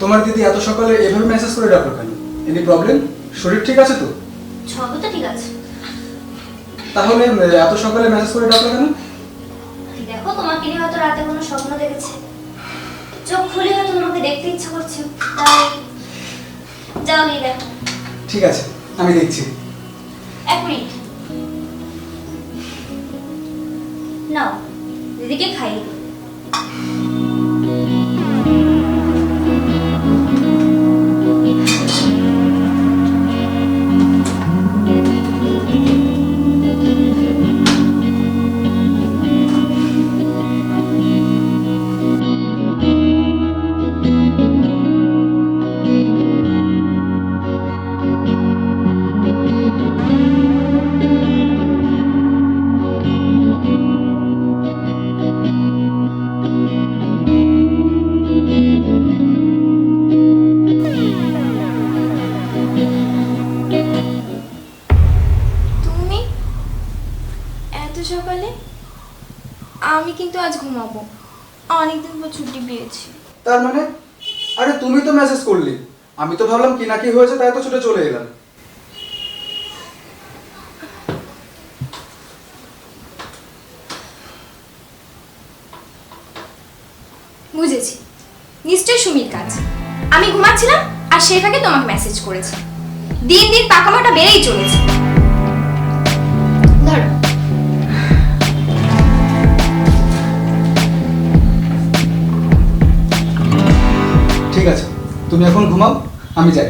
তোমার দিদি এত সকালে এভাবে মেসেজ করে ডাকলো কেন? এনি প্রবলেম শরীর ঠিক আছে তো? সব তো ঠিক আছে। তাহলে এত সকালে মেসেজ করে ডাকলো কেন? দেখো তোমাকে নিয়ে হয়তো রাতে কোনো স্বপ্ন দেখেছে। চোখ খুলে হয়তো তোমাকে দেখতে ইচ্ছা করছে। তাই যাও গিয়ে দেখো। ঠিক আছে আমি দেখছি। এক মিনিট। নাও দিদিকে খাইয়ে তার মানে? আরে তুমি তো মেসেজ করলি। আমি তো ভাবলাম কি না কি হয়েছে তাই তো ছুটে চলে এলাম। বুঝেছি। নিশ্চয়ই সুমির কাজ। আমি ঘুমাচ্ছিলাম আর সে তোমাকে মেসেজ করেছে। দিন দিন পাকামোটা বেড়েই চলেছে। তুমি এখন ঘুমাও আমি যাই।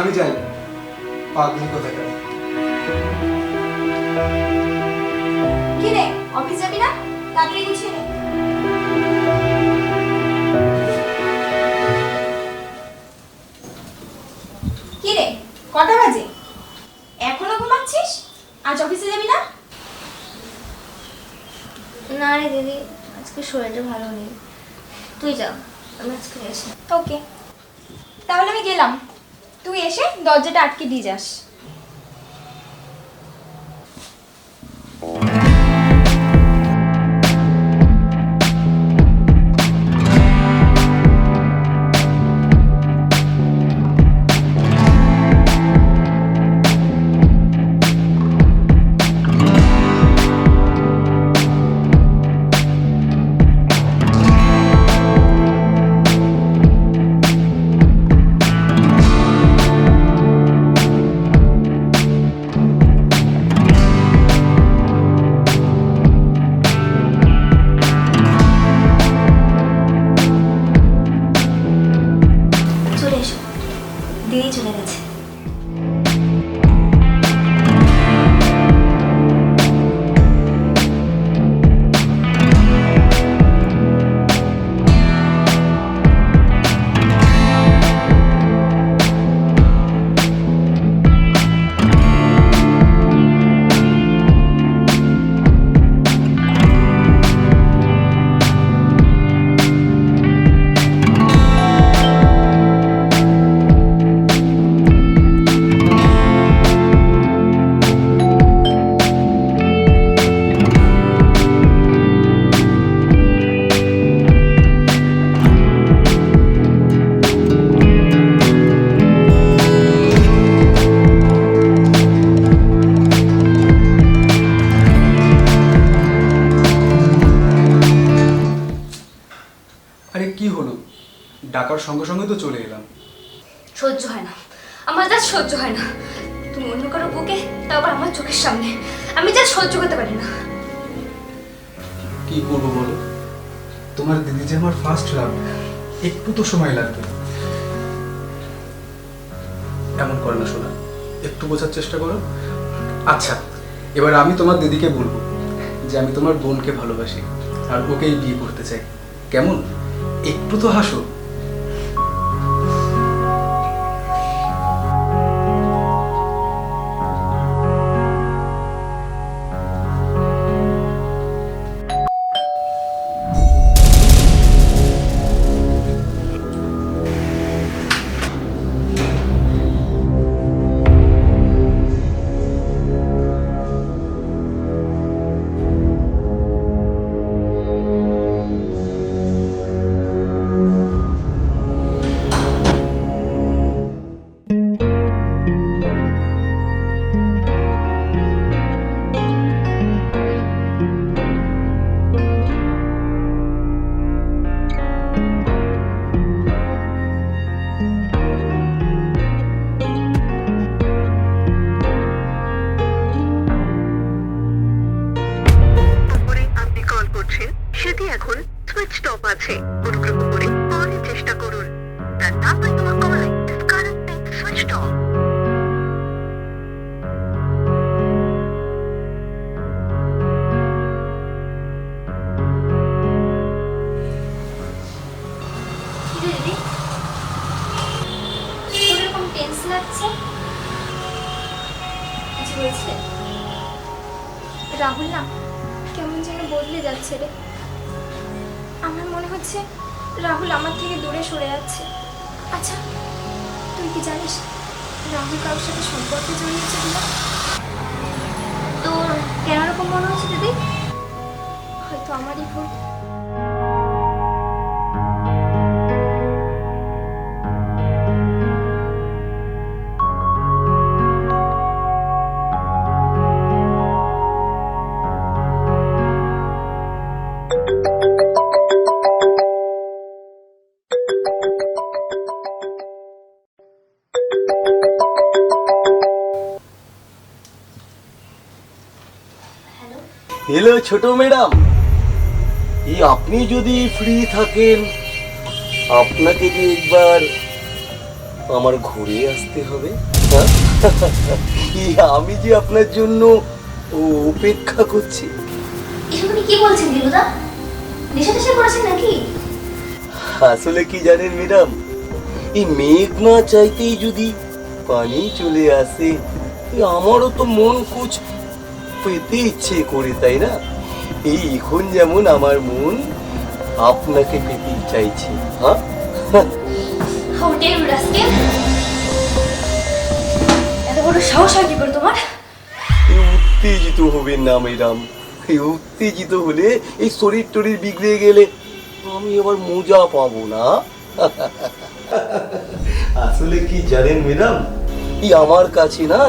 আমি যাই। পাগলি কোথাকার কি রে অফিস যাবি না? তাড়াতাড়ি গুছিয়ে নে। কি রে কটা বাজে? এখনও ঘুমাচ্ছিস? আজ অফিসে যাবি না? না রে দিদি আজকে শরীরটা ভালো নেই তুই যাও আমি আজকে এসে ওকে। তাহলে আমি গেলাম। তুই এসে দরজাটা আটকে দিয়ে যাস। কি হলো? ডাকার সঙ্গে সঙ্গে তো চলে এলাম। সহ্য হয় না। আমার যা সহ্য হয় না। তুমি অন্য কারও বুকে তাও আবার আমার চোখের সামনে। আমি যা সহ্য করতে পারি না। কি করব বলো? তোমার দিদি যে আমার ফার্স্ট লাভ একটু তো সময় লাগবে। এমন করো না শোনা একটু বোঝার চেষ্টা করো। আচ্ছা এবার আমি তোমার দিদিকে বলব যে আমি তোমার বোনকে ভালোবাসি আর ওকেই বিয়ে করতে চাই। কেমন? একটু তো হাসো। রাহুল না কেমন যেন বদলে যাচ্ছে রে। আমার মনে হচ্ছে রাহুল আমার থেকে দূরে সরে যাচ্ছে। আচ্ছা তুই কি জানিস রাহুল কারোর সাথে সম্পর্কে জড়িয়েছে কিনা? তোর কেন রকম মনে হচ্ছে দিদি? হয়তো আমারই ভুল। হ্যালো ছোট ম্যাডাম। এই আপনি যদি ফ্রি থাকেন আপনাকে যে একবার আমার ঘুরে আসতে হবে? হ্যাঁ? আমি যে আপনার জন্য অপেক্ষা করছি। কি বলছেন আসলে কি জানেন ম্যাডাম এই মেঘ না চাইতেই যদি পানি চলে আসে আমারও তো মন কুচ পেতে ইচ্ছে করে তাই না? এই এখন যেমন আমার মন আপনাকে পেতে চাইছে হ্যাঁ? How dare you rascal. এত বড় সাহস হয় কি করে তোমার? এই উত্তেজিত হবে না ম্যাডাম। এই উত্তেজিত হলে এই শরীর টরীর বিগড়ে গেলে আমি আবার মোজা পাবো না। আসলে কি জানেন ম্যাডাম? এই আমার কাছে না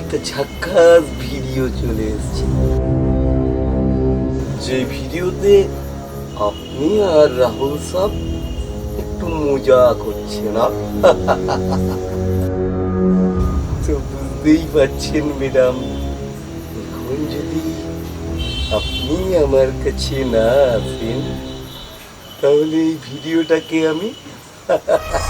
একটা ঝাক্কাস ভিডিও চলে এসেছে। যে ভিডিওতে আপনি আর রাহুল সাহ একটু মজা করছেন তো বুঝতেই পারছেন ম্যাডাম, এখন যদি আপনি আমার কাছে না আসেন, তাহলে এই ভিডিওটাকে আমি Ha ha ha!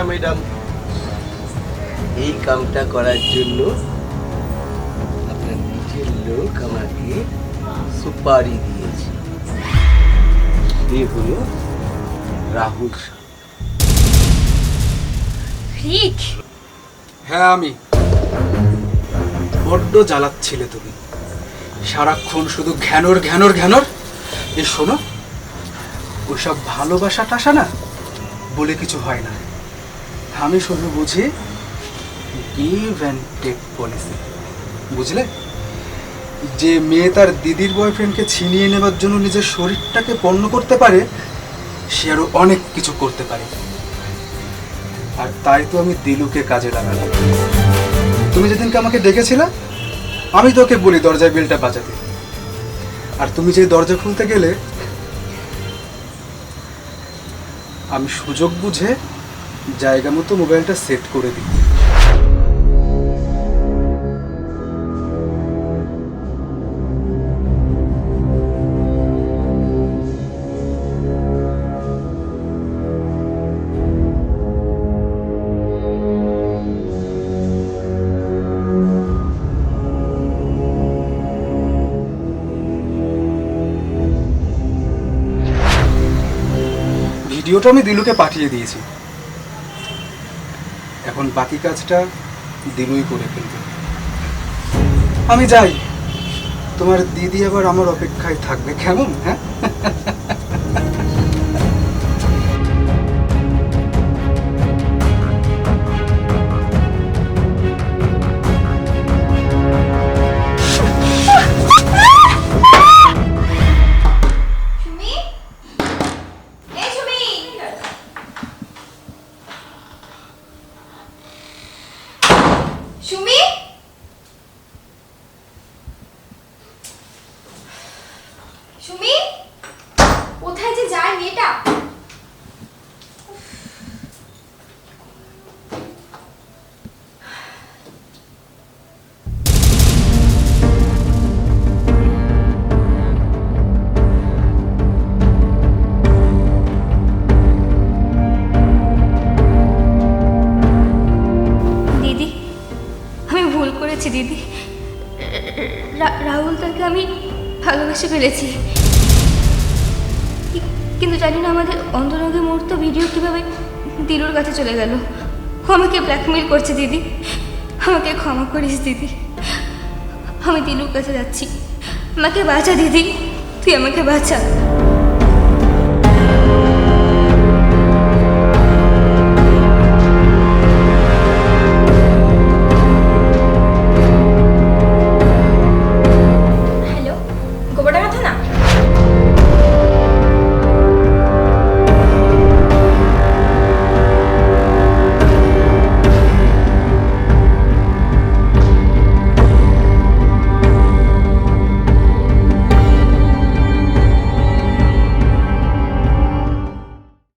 ছোটা ম্যাডাম এই কামটা করার জন্য আপনার নিজের লোক আমাকে সুপারি দিয়েছে। এ হলো রাহুল। রিক হ্যাঁ আমি। বড্ড জ্বালাচ্ছিলে তুমি। সারাক্ষণ শুধু ঘ্যানোর ঘ্যানোর ঘ্যানোর। এই শোনো ওইসব ভালোবাসা টাসা না বলে কিছু হয় না। আমি শুধু বুঝি গিভ অ্যান্ড টেক পলিসি বুঝলে? যে মেয়ে তার দিদির বয়ফ্রেন্ডকে ছিনিয়ে নেবার জন্য নিজের শরীরটাকে পণ্য করতে পারে, সে আরও অনেক কিছু করতে পারে। আর তাই তো আমি দিলুকে কাজে লাগালাম। তুমি যেদিনকে আমাকে ডেকেছিলে, আমি তোকে বলি দরজায় বেলটা বাজাতে। আর তুমি যে দরজা খুলতে গেলে, আমি সুযোগ বুঝে জায়গা মতো মোবাইলটা সেট করে দিই। ভিডিওটা আমি দিলুকে পাঠিয়ে দিয়েছি। এখন বাকি কাজটা দিলুই করে ফেলবে। আমি যাই। তোমার দিদি আবার আমার অপেক্ষায় থাকবে, কেমন হ্যাঁ? রাহুল তাকে আমি ভালোবেসে ফেলেছি। কিন্তু জানি না আমাদের অন্তরঙ্গের মুহূর্ত ভিডিও কীভাবে দিলুর কাছে চলে গেল। আমাকে ব্ল্যাকমেল করছে, দিদি। আমাকে ক্ষমা করিস, দিদি। আমি দিলুর কাছে যাচ্ছি। আমাকে বাঁচা, দিদি। তুই আমাকে বাঁচা।